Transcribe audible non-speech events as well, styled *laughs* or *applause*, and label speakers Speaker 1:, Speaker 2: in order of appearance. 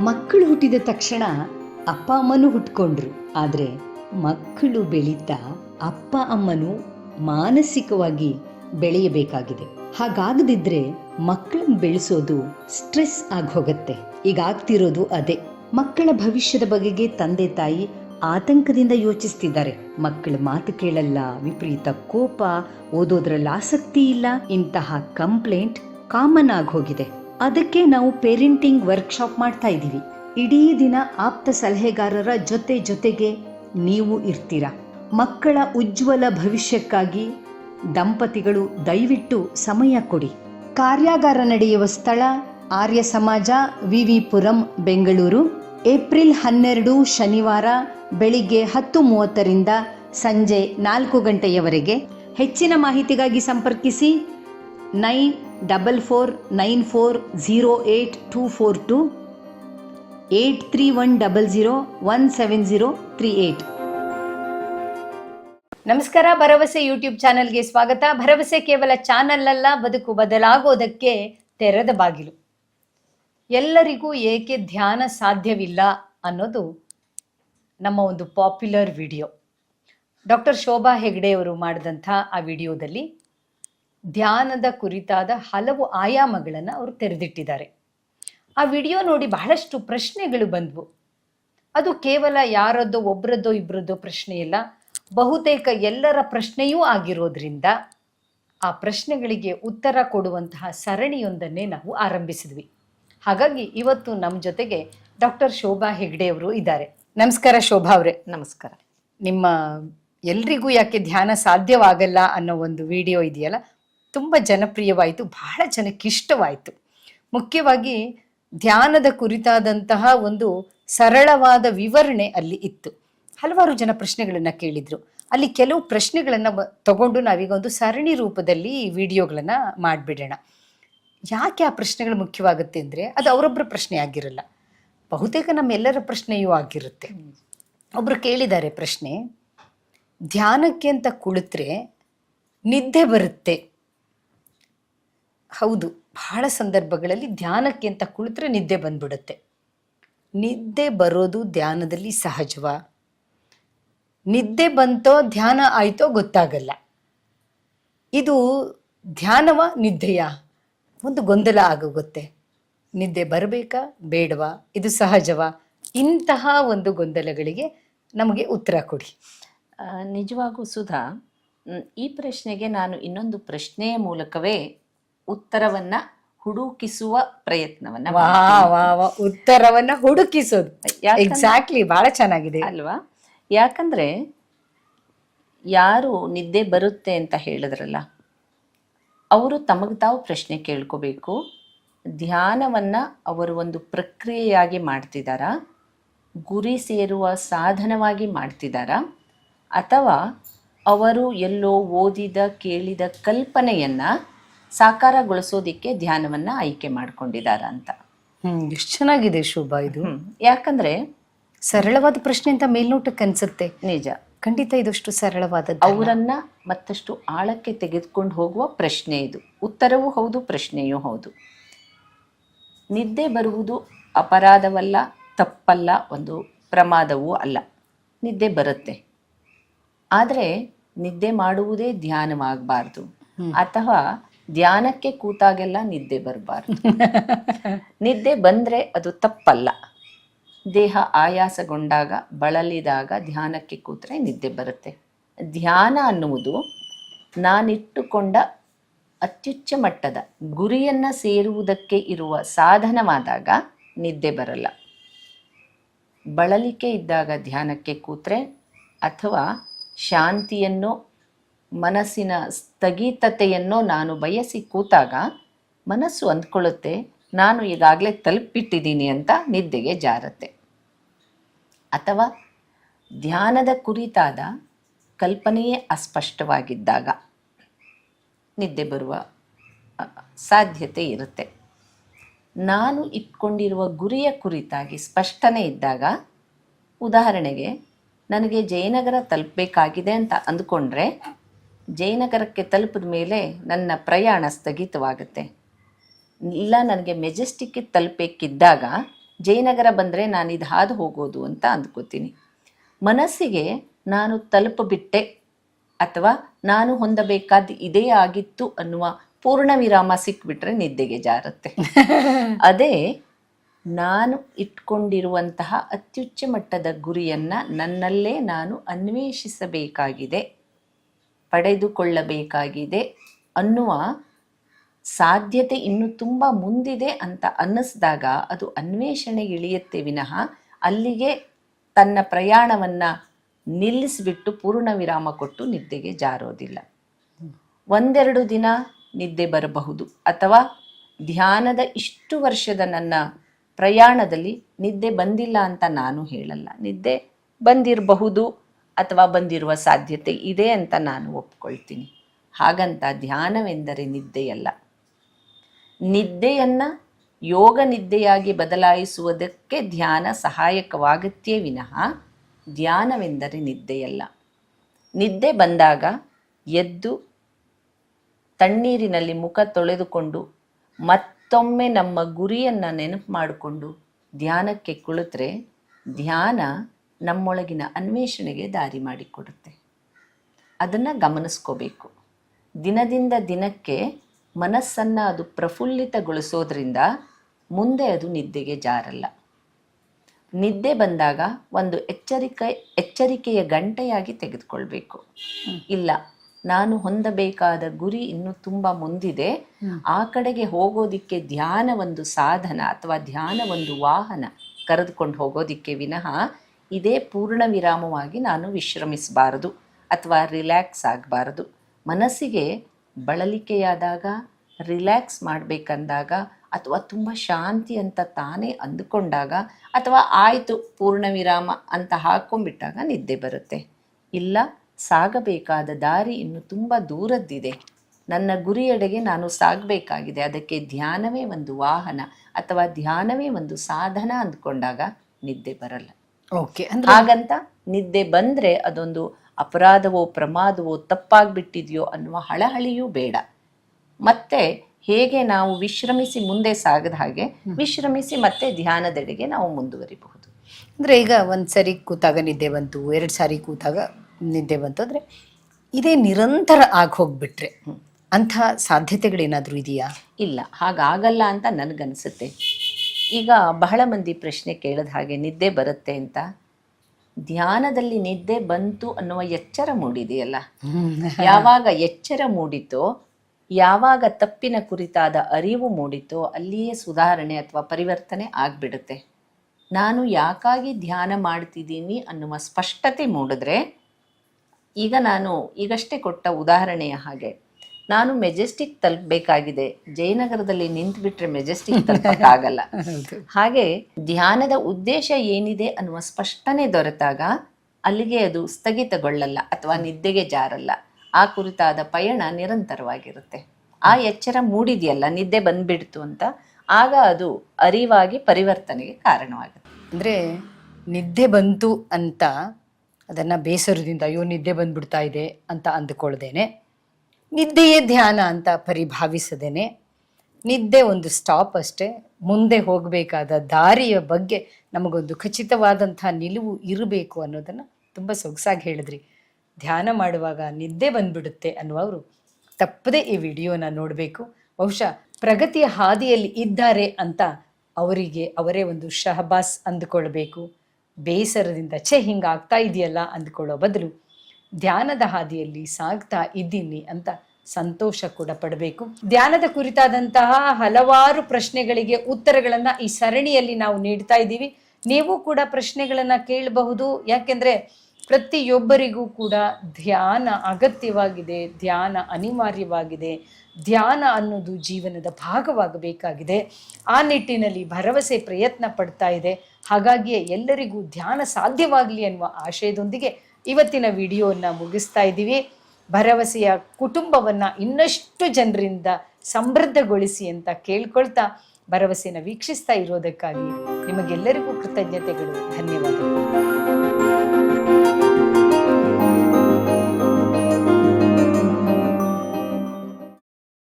Speaker 1: ಮಕ್ಕಳು ಹುಟ್ಟಿದ ತಕ್ಷಣ ಅಪ್ಪ ಅಮ್ಮನೂ ಹುಟ್ಕೊಂಡ್ರು. ಆದರೆ ಮಕ್ಕಳು ಬೆಳೀತಾ ಅಪ್ಪ ಅಮ್ಮನು ಮಾನಸಿಕವಾಗಿ ಬೆಳೆಯಬೇಕಾಗಿದೆ. ಹಾಗಾಗದಿದ್ರೆ ಮಕ್ಕಳನ್ನ ಬೆಳೆಸೋದು ಸ್ಟ್ರೆಸ್ ಆಗಿ ಹೋಗುತ್ತೆ ಈಗ ಆಗ್ತಿರೋದು ಅದೇ. ಮಕ್ಕಳ ಭವಿಷ್ಯದ ಬಗೆಗೆ ತಂದೆ ತಾಯಿ ಆತಂಕದಿಂದ ಯೋಚಿಸ್ತಿದ್ದಾರೆ. ಮಕ್ಕಳ ಮಾತು ಕೇಳಲ್ಲ, ವಿಪರೀತ ಕೋಪ, ಓದೋದ್ರಲ್ಲಿ ಆಸಕ್ತಿ ಇಲ್ಲ, ಇಂತಹ ಕಂಪ್ಲೇಂಟ್ ಕಾಮನ್ ಆಗಿ ಹೋಗಿದೆ ಅದಕ್ಕೆ ನಾವು ಪೇರೆಂಟಿಂಗ್ ವರ್ಕ್ಶಾಪ್ ಮಾಡ್ತಾ ಇದ್ದೀವಿ. ಇಡೀ ದಿನ ಆಪ್ತ ಸಲಹೆಗಾರರ ಜೊತೆ ಜೊತೆಗೆ ನೀವು ಇರ್ತೀರಾ. ಮಕ್ಕಳ ಉಜ್ವಲ ಭವಿಷ್ಯಕ್ಕಾಗಿ ದಂಪತಿಗಳು ದಯವಿಟ್ಟು ಸಮಯ ಕೊಡಿ. ಕಾರ್ಯಾಗಾರ ನಡೆಯುವ ಸ್ಥಳ ಆರ್ಯ ಸಮಾಜ, ವಿವಿಪುರಂ, ಬೆಂಗಳೂರು. ಏಪ್ರಿಲ್ ಹನ್ನೆರಡು, ಶನಿವಾರ, ಬೆಳಿಗ್ಗೆ ಹತ್ತು ಮೂವತ್ತರಿಂದ ಸಂಜೆ ನಾಲ್ಕು ಗಂಟೆಯವರೆಗೆ. ಹೆಚ್ಚಿನ ಮಾಹಿತಿಗಾಗಿ ಸಂಪರ್ಕಿಸಿ. Nine double four nine four zero eight two four two eight three one double zero one seven zero three eight ನಮಸ್ಕಾರ, ಭರವಸೆ ಯೂಟ್ಯೂಬ್ ಚಾನೆಲ್ಗೆ ಸ್ವಾಗತ. ಭರವಸೆ ಕೇವಲ ಚಾನಲ್ ಅಲ್ಲ ಬದುಕು ಬದಲಾಗೋದಕ್ಕೆ ತೆರೆದ ಬಾಗಿಲು. ಎಲ್ಲರಿಗೂ ಏಕೆ ಧ್ಯಾನ ಸಾಧ್ಯವಿಲ್ಲ ಅನ್ನೋದು ನಮ್ಮ ಒಂದು ಪಾಪ್ಯುಲರ್ ವಿಡಿಯೋ ಡಾಕ್ಟರ್ ಶೋಭಾ ಹೆಗ್ಡೆಯವರು ಮಾಡಿದಂಥ ಆ ವಿಡಿಯೋದಲ್ಲಿ ಧ್ಯಾನದ ಕುರಿತಾದ ಹಲವು ಆಯಾಮಗಳನ್ನು ಅವರು ತೆರೆದಿಟ್ಟಿದ್ದಾರೆ. ಆ ವಿಡಿಯೋ ನೋಡಿ ಬಹಳಷ್ಟು ಪ್ರಶ್ನೆಗಳು ಬಂದವು. ಅದು ಕೇವಲ ಯಾರದ್ದೋ ಒಬ್ಬರದ್ದೋ ಇಬ್ಬರದ್ದೋ ಪ್ರಶ್ನೆ ಇಲ್ಲ. ಬಹುತೇಕ ಎಲ್ಲರ ಪ್ರಶ್ನೆಯೂ ಆಗಿರೋದ್ರಿಂದ ಆ ಪ್ರಶ್ನೆಗಳಿಗೆ ಉತ್ತರ ಕೊಡುವಂತಹ ಸರಣಿಯೊಂದನ್ನೇ ನಾವು ಆರಂಭಿಸಿದ್ವಿ. ಹಾಗಾಗಿ ಇವತ್ತು ನಮ್ಮ ಜೊತೆಗೆ ಡಾಕ್ಟರ್ ಶೋಭಾ ಹೆಗ್ಡೆ ಅವರು ಇದ್ದಾರೆ. ನಮಸ್ಕಾರ ಶೋಭಾ ಅವರೇ.
Speaker 2: ನಮಸ್ಕಾರ.
Speaker 1: ನಿಮ್ಮ ಎಲ್ರಿಗೂ ಯಾಕೆ ಧ್ಯಾನ ಸಾಧ್ಯವಾಗಲ್ಲ ಅನ್ನೋ ಒಂದು ವಿಡಿಯೋ ಇದೆಯಲ್ಲ ತುಂಬ ಜನಪ್ರಿಯವಾಯಿತು, ಬಹಳ ಜನಕ್ಕೆ ಇಷ್ಟವಾಯಿತು. ಮುಖ್ಯವಾಗಿ ಧ್ಯಾನದ ಕುರಿತಾದಂತಹ ಒಂದು ಸರಳವಾದ ವಿವರಣೆ ಅಲ್ಲಿ ಇತ್ತು. ಹಲವಾರು ಜನ ಪ್ರಶ್ನೆಗಳನ್ನು ಕೇಳಿದ್ರು. ಅಲ್ಲಿ ಕೆಲವು ಪ್ರಶ್ನೆಗಳನ್ನು ತಗೊಂಡು ನಾವೀಗ ಒಂದು ಸರಣಿ ರೂಪದಲ್ಲಿ ವಿಡಿಯೋಗಳನ್ನು ಮಾಡಿಬಿಡೋಣ. ಯಾಕೆ ಆ ಪ್ರಶ್ನೆಗಳು ಮುಖ್ಯವಾಗುತ್ತೆ ಅಂದರೆ ಅದು ಅವರೊಬ್ಬರ ಪ್ರಶ್ನೆ ಆಗಿರಲ್ಲ. ಬಹುತೇಕ ನಮ್ಮೆಲ್ಲರ ಪ್ರಶ್ನೆಯೂ ಆಗಿರುತ್ತೆ. ಒಬ್ಬರು ಕೇಳಿದ್ದಾರೆ ಪ್ರಶ್ನೆ, ಧ್ಯಾನಕ್ಕೆ ಅಂತ ಕುಳಿತ್ರೆ ನಿದ್ದೆ ಬರುತ್ತೆ. ಹೌದು, ಬಹಳ ಸಂದರ್ಭಗಳಲ್ಲಿ ಧ್ಯಾನಕ್ಕೆ ಅಂತ ಕುಳಿತರೆ ನಿದ್ದೆ ಬಂದ್ಬಿಡುತ್ತೆ. ನಿದ್ದೆ ಬರೋದು ಧ್ಯಾನದಲ್ಲಿ ಸಹಜವ? ನಿದ್ದೆ ಬಂತೋ, ಧ್ಯಾನ ಆಯ್ತೋ ಗೊತ್ತಾಗಲ್ಲ. ಇದು ಧ್ಯಾನವ, ನಿದ್ದೆಯ? ಒಂದು ಗೊಂದಲ ಆಗೋಗುತ್ತೆ ನಿದ್ದೆ ಬರಬೇಕಾ, ಬೇಡವಾ? ಇದು ಸಹಜವ? ಇಂತಹ ಒಂದು ಗೊಂದಲಗಳಿಗೆ ನಮಗೆ ಉತ್ತರ ಕೊಡಿ.
Speaker 2: ನಿಜವಾಗೂ ಸುಧಾ ಈ ಪ್ರಶ್ನೆಗೆ ನಾನು ಇನ್ನೊಂದು ಪ್ರಶ್ನೆಯ ಮೂಲಕವೇ ಉತ್ತರವನ್ನ ಹುಡುಕಿಸುವ ಪ್ರಯತ್ನವನ್ನ
Speaker 1: ವಾ ವಾ ವಾ ಉತ್ತರವನ್ನ ಹುಡುಕಿಸೋದು. ಎಕ್ಸಾಕ್ಟ್ಲಿ ಬಹಳ ಚೆನ್ನಾಗಿದೆ.
Speaker 2: ಅಲ್ವಾ? ಯಾಕಂದ್ರೆ ಯಾರು ನಿದ್ದೆ ಬರುತ್ತೆ ಅಂತ ಹೇಳಿದ್ರಲ್ಲ ಅವರು ತಮಗೆ ತಾವು ಪ್ರಶ್ನೆ ಕೇಳ್ಕೋಬೇಕು. ಧ್ಯಾನವನ್ನ ಅವರು ಒಂದು ಪ್ರಕ್ರಿಯೆಯಾಗಿ ಮಾಡ್ತಿದ್ದಾರಾ ಗುರಿ ಸೇರುವ ಸಾಧನವಾಗಿ ಮಾಡ್ತಿದ್ದಾರಾ ಅಥವಾ ಅವರು ಎಲ್ಲೋ ಓದಿದ ಕೇಳಿದ ಕಲ್ಪನೆಯನ್ನ ಸಾಕಾರಗೊಳಿಸೋದಿಕ್ಕೆ ಧ್ಯಾನವನ್ನ ಆಯ್ಕೆ ಮಾಡ್ಕೊಂಡಿದ್ದಾರೆ ಅಂತ
Speaker 1: ಹ್ಮ್ ಎಷ್ಟು ಚೆನ್ನಾಗಿದೆ ಶೋಭಾ ಇದು.
Speaker 2: ಯಾಕಂದ್ರೆ
Speaker 1: ಸರಳವಾದ ಪ್ರಶ್ನೆ ಅಂತ ಮೇಲ್ನೋಟಕ್ಕೆ ಅನ್ಸುತ್ತೆ.
Speaker 2: ನಿಜ.
Speaker 1: ಖಂಡಿತ ಇದಷ್ಟು ಸರಳವಾದ
Speaker 2: ಅವರನ್ನ ಮತ್ತಷ್ಟು ಆಳಕ್ಕೆ ತೆಗೆದುಕೊಂಡು ಹೋಗುವ ಪ್ರಶ್ನೆ ಇದು. ಉತ್ತರವೂ ಹೌದು ಪ್ರಶ್ನೆಯೂ ಹೌದು. ನಿದ್ದೆ ಬರುವುದು ಅಪರಾಧವಲ್ಲ ತಪ್ಪಲ್ಲ ಒಂದು ಪ್ರಮಾದವೂ ಅಲ್ಲ. ನಿದ್ದೆ ಬರುತ್ತೆ. ಆದರೆ ನಿದ್ದೆ ಮಾಡುವುದೇ ಧ್ಯಾನವಾಗಬಾರ್ದು. ಅಥವಾ ಧ್ಯಾನಕ್ಕೆ ಕೂತಾಗೆಲ್ಲ ನಿದ್ದೆ ಬರಬಾರ್ದು. ನಿದ್ದೆ ಬಂದರೆ ಅದು ತಪ್ಪಲ್ಲ. ದೇಹ ಆಯಾಸಗೊಂಡಾಗ, ಬಳಲಿದಾಗ ಧ್ಯಾನಕ್ಕೆ ಕೂತ್ರೆ ನಿದ್ದೆ ಬರುತ್ತೆ. ಧ್ಯಾನ ಅನ್ನುವುದು ನಾನಿಟ್ಟುಕೊಂಡ ಅತ್ಯುಚ್ಚ ಮಟ್ಟದ ಗುರಿಯನ್ನು ಸೇರುವುದಕ್ಕೆ ಇರುವ ಸಾಧನವಾದಾಗ ನಿದ್ದೆ ಬರಲ್ಲ. ಬಳಲಿಕೆ ಇದ್ದಾಗ ಧ್ಯಾನಕ್ಕೆ ಕೂತ್ರೆ ಅಥವಾ ಶಾಂತಿಯನ್ನು ಮನಸ್ಸಿನ ಸ್ಥಗಿತತೆಯನ್ನು ನಾನು ಬಯಸಿ ಕೂತಾಗ ಮನಸ್ಸು ಅಂದ್ಕೊಳ್ಳುತ್ತೆ, ನಾನು ಈಗಾಗಲೇ ತಲುಪಿಟ್ಟಿದ್ದೀನಿ ಅಂತ ನಿದ್ದೆಗೆ ಜಾರತ್ತೆ. ಅಥವಾ ಧ್ಯಾನದ ಕುರಿತಾದ ಕಲ್ಪನೆಯೇ ಅಸ್ಪಷ್ಟವಾಗಿದ್ದಾಗ ನಿದ್ದೆ ಬರುವ ಸಾಧ್ಯತೆ ಇರುತ್ತೆ. ನಾನು ಇಟ್ಕೊಂಡಿರುವ ಗುರಿಯ ಕುರಿತಾಗಿ ಸ್ಪಷ್ಟನೆ ಇದ್ದಾಗ ಉದಾಹರಣೆಗೆ, ನನಗೆ ಜಯನಗರ ತಲುಪಬೇಕಾಗಿದೆ ಅಂತ ಅಂದ್ಕೊಂಡ್ರೆ ಜಯನಗರಕ್ಕೆ ತಲುಪಿದ ಮೇಲೆ ನನ್ನ ಪ್ರಯಾಣ ಸ್ಥಗಿತವಾಗುತ್ತೆ. ಇಲ್ಲ ನನಗೆ ಮೆಜೆಸ್ಟಿಕ್ಗೆ ತಲುಪಬೇಕಿದ್ದಾಗ ಜಯನಗರ ಬಂದರೆ ನಾನು ಇದು ಹಾದು ಹೋಗೋದು ಅಂತ ಅಂದ್ಕೋತೀನಿ. ಮನಸ್ಸಿಗೆ ನಾನು ತಲುಪಬಿಟ್ಟೆ ಅಥವಾ ನಾನು ಹೊಂದಬೇಕಾದ ಇದೇ ಆಗಿತ್ತು ಅನ್ನುವ ಪೂರ್ಣ ವಿರಾಮ ಸಿಕ್ಬಿಟ್ರೆ ನಿದ್ದೆಗೆ ಜಾರುತ್ತೆ. *laughs* ಅದೇ ನಾನು ಇಟ್ಕೊಂಡಿರುವಂತಹ ಅತ್ಯುಚ್ಚ ಮಟ್ಟದ ಗುರಿಯನ್ನು ನನ್ನಲ್ಲೇ ನಾನು ಅನ್ವೇಷಿಸಬೇಕಾಗಿದೆ. ಪಡೆದುಕೊಳ್ಳಬೇಕಾಗಿದೆ ಅನ್ನುವ ಸಾಧ್ಯತೆ ಇನ್ನು ತುಂಬ ಮುಂದಿದೆ ಅಂತ ಅನ್ನಿಸಿದಾಗ ಅದು ಅನ್ವೇಷಣೆ ಇಳಿಯುತ್ತೆ ವಿನಃ ಅಲ್ಲಿಗೆ ತನ್ನ ಪ್ರಯಾಣವನ್ನ ನಿಲ್ಲಿಸಿಬಿಟ್ಟು ಪೂರ್ಣ ವಿರಾಮ ಕೊಟ್ಟು ನಿದ್ದೆಗೆ ಜಾರೋದಿಲ್ಲ. ಒಂದೆರಡು ದಿನ ನಿದ್ದೆ ಬರಬಹುದು ಅಥವಾ ಧ್ಯಾನದ ಇಷ್ಟು ವರ್ಷದ ನನ್ನ ಪ್ರಯಾಣದಲ್ಲಿ ನಿದ್ದೆ ಬಂದಿಲ್ಲ ಅಂತ ನಾನು ಹೇಳಲ್ಲ. ನಿದ್ದೆ ಬಂದಿರಬಹುದು ಅಥವಾ ಬಂದಿರುವ ಸಾಧ್ಯತೆ ಇದೆ ಅಂತ ನಾನು ಒಪ್ಕೊಳ್ತೀನಿ. ಹಾಗಂತ ಧ್ಯಾನವೆಂದರೆ ನಿದ್ದೆಯಲ್ಲ. ನಿದ್ದೆಯನ್ನು ಯೋಗ ನಿದ್ದೆಯಾಗಿ ಬದಲಾಯಿಸುವುದಕ್ಕೆ ಧ್ಯಾನ ಸಹಾಯಕವಾಗುತ್ತೆ ವಿನಃ ಧ್ಯಾನವೆಂದರೆ ನಿದ್ದೆಯಲ್ಲ. ನಿದ್ದೆ ಬಂದಾಗ ಎದ್ದು ತಣ್ಣೀರಿನಲ್ಲಿ ಮುಖ ತೊಳೆದುಕೊಂಡು ಮತ್ತೊಮ್ಮೆ ನಮ್ಮ ಗುರಿಯನ್ನು ನೆನಪು ಮಾಡಿಕೊಂಡು ಧ್ಯಾನಕ್ಕೆ ಕುಳಿತರೆ ಧ್ಯಾನ ನಮ್ಮೊಳಗಿನ ಅನ್ವೇಷಣೆಗೆ ದಾರಿ ಮಾಡಿಕೊಡುತ್ತೆ. ಅದನ್ನು ಗಮನಿಸ್ಕೋಬೇಕು. ದಿನದಿಂದ ದಿನಕ್ಕೆ ಮನಸ್ಸನ್ನು ಅದು ಪ್ರಫುಲ್ಲಿತಗೊಳಿಸೋದ್ರಿಂದ ಮುಂದೆ ಅದು ನಿದ್ದೆಗೆ ಜಾರಲ್ಲ. ನಿದ್ದೆ ಬಂದಾಗ ಒಂದು ಎಚ್ಚರಿಕೆ ಎಚ್ಚರಿಕೆಯ ಗಂಟೆಯಾಗಿ ತೆಗೆದುಕೊಳ್ಬೇಕು. ಇಲ್ಲ ನಾನು ಹೊಂದಬೇಕಾದ ಗುರಿ ಇನ್ನೂ ತುಂಬ ಮುಂದಿದೆ. ಆ ಕಡೆಗೆ ಹೋಗೋದಿಕ್ಕೆ ಧ್ಯಾನ ಒಂದು ಸಾಧನ ಅಥವಾ ಧ್ಯಾನ ಒಂದು ವಾಹನ ಕರೆದುಕೊಂಡು ಹೋಗೋದಿಕ್ಕೆ ವಿನಃ ಇದೇ ಪೂರ್ಣ ವಿರಾಮವಾಗಿ ನಾನು ವಿಶ್ರಮಿಸಬಾರದು ಅಥವಾ ರಿಲ್ಯಾಕ್ಸ್ ಆಗಬಾರದು. ಮನಸ್ಸಿಗೆ ಬಳಲಿಕೆಯಾದಾಗ, ರಿಲ್ಯಾಕ್ಸ್ ಮಾಡಬೇಕಂದಾಗ ಅಥವಾ ತುಂಬ ಶಾಂತಿ ಅಂತ ತಾನೇ ಅಂದುಕೊಂಡಾಗ ಅಥವಾ ಆಯಿತು ಪೂರ್ಣ ವಿರಾಮ ಅಂತ ಹಾಕೊಂಡ್ಬಿಟ್ಟಾಗ ನಿದ್ದೆ ಬರುತ್ತೆ. ಇಲ್ಲ, ಸಾಗಬೇಕಾದ ದಾರಿ ಇನ್ನು ತುಂಬ ದೂರದ್ದಿದೆ. ನನ್ನ ಗುರಿಯೆಡೆಗೆ ನಾನು ಸಾಗಬೇಕಾಗಿದೆ. ಅದಕ್ಕೆ ಧ್ಯಾನವೇ ಒಂದು ವಾಹನ ಅಥವಾ ಧ್ಯಾನವೇ ಒಂದು ಸಾಧನ ಅಂದ್ಕೊಂಡಾಗ ನಿದ್ದೆ ಬರಲ್ಲ.
Speaker 1: ಓಕೆ ಅಂದ್ರೆ
Speaker 2: ಹಾಗಂತ ನಿದ್ದೆ ಬಂದ್ರೆ ಅದೊಂದು ಅಪರಾಧವೋ ಪ್ರಮಾದವೋ ತಪ್ಪಾಗ್ಬಿಟ್ಟಿದೆಯೋ ಅನ್ನುವ ಹಳಹಳಿಯೂ ಬೇಡ. ಮತ್ತೆ ಹೇಗೆ ನಾವು ವಿಶ್ರಮಿಸಿ ಮುಂದೆ ಸಾಗದ ಹಾಗೆ ವಿಶ್ರಮಿಸಿ ಮತ್ತೆ ಧ್ಯಾನದೆಡೆಗೆ ನಾವು ಮುಂದುವರಿಬಹುದು.
Speaker 1: ಅಂದ್ರೆ ಈಗ ಒಂದು ಸರಿ ಕೂತಾಗ ನಿದ್ದೆ ಬಂತು ಎರಡು ಸಾರಿ ಕೂತಾಗ ನಿದ್ದೆ ಬಂತು ಅಂದ್ರೆ ಇದೇ ನಿರಂತರ ಆಗಿ ಹೋಗ್ಬಿಟ್ರೆ ಅಂಥ ಸಾಧ್ಯತೆಗಳೇನಾದ್ರೂ ಇದೆಯಾ?
Speaker 2: ಇಲ್ಲ ಹಾಗಾಗಲ್ಲ ಅಂತ ನನಗನ್ಸುತ್ತೆ. ಈಗ ಬಹಳ ಮಂದಿ ಪ್ರಶ್ನೆ ಕೇಳಿದ ಹಾಗೆ ನಿದ್ದೆ ಬರುತ್ತೆ ಅಂತ. ಧ್ಯಾನದಲ್ಲಿ ನಿದ್ದೆ ಬಂತು ಅನ್ನುವ ಎಚ್ಚರ ಮೂಡಿದೆಯಲ್ಲ? ಯಾವಾಗ ಎಚ್ಚರ ಮೂಡಿತೋ ಯಾವಾಗ ತಪ್ಪಿನ ಕುರಿತಾದ ಅರಿವು ಮೂಡಿತೋ ಅಲ್ಲಿಯೇ ಸುಧಾರಣೆ ಅಥವಾ ಪರಿವರ್ತನೆ ಆಗ್ಬಿಡುತ್ತೆ. ನಾನು ಯಾಕಾಗಿ ಧ್ಯಾನ ಮಾಡ್ತಿದ್ದೀನಿ ಅನ್ನುವ ಸ್ಪಷ್ಟತೆ ಮೂಡಿದ್ರೆ ಈಗ ನಾನು ಈಗಷ್ಟೇ ಕೊಟ್ಟ ಉದಾಹರಣೆಯ ಹಾಗೆ ನಾನು ಮೆಜೆಸ್ಟಿಕ್ ತಲುಪಬೇಕಾಗಿದೆ. ಜಯನಗರದಲ್ಲಿ ನಿಂತು ಬಿಟ್ರೆ ಮೆಜೆಸ್ಟಿಕ್ *laughs* ತಲುಪಕ್ಕಾಗಲ್ಲ. ಹಾಗೆ ಧ್ಯಾನದ ಉದ್ದೇಶ ಏನಿದೆ ಅನ್ನುವ ಸ್ಪಷ್ಟನೆ ದೊರೆತಾಗ ಅಲ್ಲಿಗೆ ಅದು ಸ್ಥಗಿತಗೊಳ್ಳಲ್ಲ ಅಥವಾ ನಿದ್ದೆಗೆ ಜಾರಲ್ಲ. ಆ ಕುರಿತಾದ ಪಯಣ ನಿರಂತರವಾಗಿರುತ್ತೆ. ಆ ಎಚ್ಚರ ಮೂಡಿದೆಯಲ್ಲ ನಿದ್ದೆ ಬಂದ್ಬಿಡ್ತು ಅಂತ ಆಗ ಅದು ಅರಿವಾಗಿ ಪರಿವರ್ತನೆಗೆ ಕಾರಣವಾಗುತ್ತೆ.
Speaker 1: ಅಂದ್ರೆ ನಿದ್ದೆ ಬಂತು ಅಂತ ಅದನ್ನ ಬೇಸರದಿಂದ ಅಯ್ಯೋ ನಿದ್ದೆ ಬಂದ್ಬಿಡ್ತಾ ಇದೆ ಅಂತ ಅಂದುಕೊಳ್ದೇನೆ. ನಿದ್ದೆಯೇ ಧ್ಯಾನ ಅಂತ ಪರಿಭಾವಿಸದೇನೆ. ನಿದ್ದೆ ಒಂದು ಸ್ಟಾಪ್ ಅಷ್ಟೇ. ಮುಂದೆ ಹೋಗಬೇಕಾದ ದಾರಿಯ ಬಗ್ಗೆ ನಮಗೊಂದು ಖಚಿತವಾದಂಥ ನಿಲುವು ಇರಬೇಕು ಅನ್ನೋದನ್ನು ತುಂಬ ಸೊಗಸಾಗಿ ಹೇಳಿದ್ರಿ. ಧ್ಯಾನ ಮಾಡುವಾಗ ನಿದ್ದೆ ಬಂದ್ಬಿಡುತ್ತೆ ಅನ್ನುವರು ತಪ್ಪದೇ ಈ ವಿಡಿಯೋನ ನೋಡಬೇಕು. ಬಹುಶಃ ಪ್ರಗತಿಯ ಹಾದಿಯಲ್ಲಿ ಇದ್ದಾರೆ ಅಂತ ಅವರಿಗೆ ಅವರೇ ಒಂದು ಶಹಬಾಸ್ ಅಂದುಕೊಳ್ಬೇಕು. ಬೇಸರದಿಂದ, ಛೇ ಹಿಂಗಾಗ್ತಾ ಇದೆಯಲ್ಲ ಅಂದ್ಕೊಳ್ಳೋ ಬದಲು ಧ್ಯಾನದ ಹಾದಿಯಲ್ಲಿ ಸಾಗ್ತಾ ಇದ್ದೀನಿ ಅಂತ ಸಂತೋಷ ಕೂಡ ಪಡಬೇಕು. ಧ್ಯಾನದ ಕುರಿತಾದಂತಹ ಹಲವಾರು ಪ್ರಶ್ನೆಗಳಿಗೆ ಉತ್ತರಗಳನ್ನ ಈ ಸರಣಿಯಲ್ಲಿ ನಾವು ನೀಡ್ತಾ ಇದ್ದೀವಿ. ನೀವು ಕೂಡ ಪ್ರಶ್ನೆಗಳನ್ನ ಕೇಳಬಹುದು. ಯಾಕೆಂದ್ರೆ ಪ್ರತಿಯೊಬ್ಬರಿಗೂ ಕೂಡ ಧ್ಯಾನ ಅಗತ್ಯವಾಗಿದೆ, ಧ್ಯಾನ ಅನಿವಾರ್ಯವಾಗಿದೆ, ಧ್ಯಾನ ಅನ್ನೋದು ಜೀವನದ ಭಾಗವಾಗಬೇಕಾಗಿದೆ. ಆ ನಿಟ್ಟಿನಲ್ಲಿ ಭರವಸೆ ಪ್ರಯತ್ನ ಪಡ್ತಾ ಇದೆ. ಹಾಗಾಗಿಯೇ ಎಲ್ಲರಿಗೂ ಧ್ಯಾನ ಸಾಧ್ಯವಾಗಲಿ ಅನ್ನುವ ಆಶಯದೊಂದಿಗೆ ಇವತ್ತಿನ ವಿಡಿಯೋನ ಮುಗಿಸ್ತಾ ಇದ್ದೀವಿ. ಭರವಸೆಯ ಕುಟುಂಬವನ್ನ ಇನ್ನಷ್ಟು ಜನರಿಂದ ಸಮೃದ್ಧಗೊಳಿಸಿ ಅಂತ ಕೇಳ್ಕೊಳ್ತಾ ಭರವಸೆನ ವೀಕ್ಷಿಸ್ತಾ ಇರೋದಕ್ಕಾಗಿ ನಿಮಗೆಲ್ಲರಿಗೂ ಕೃತಜ್ಞತೆಗಳು. ಧನ್ಯವಾದಗಳು.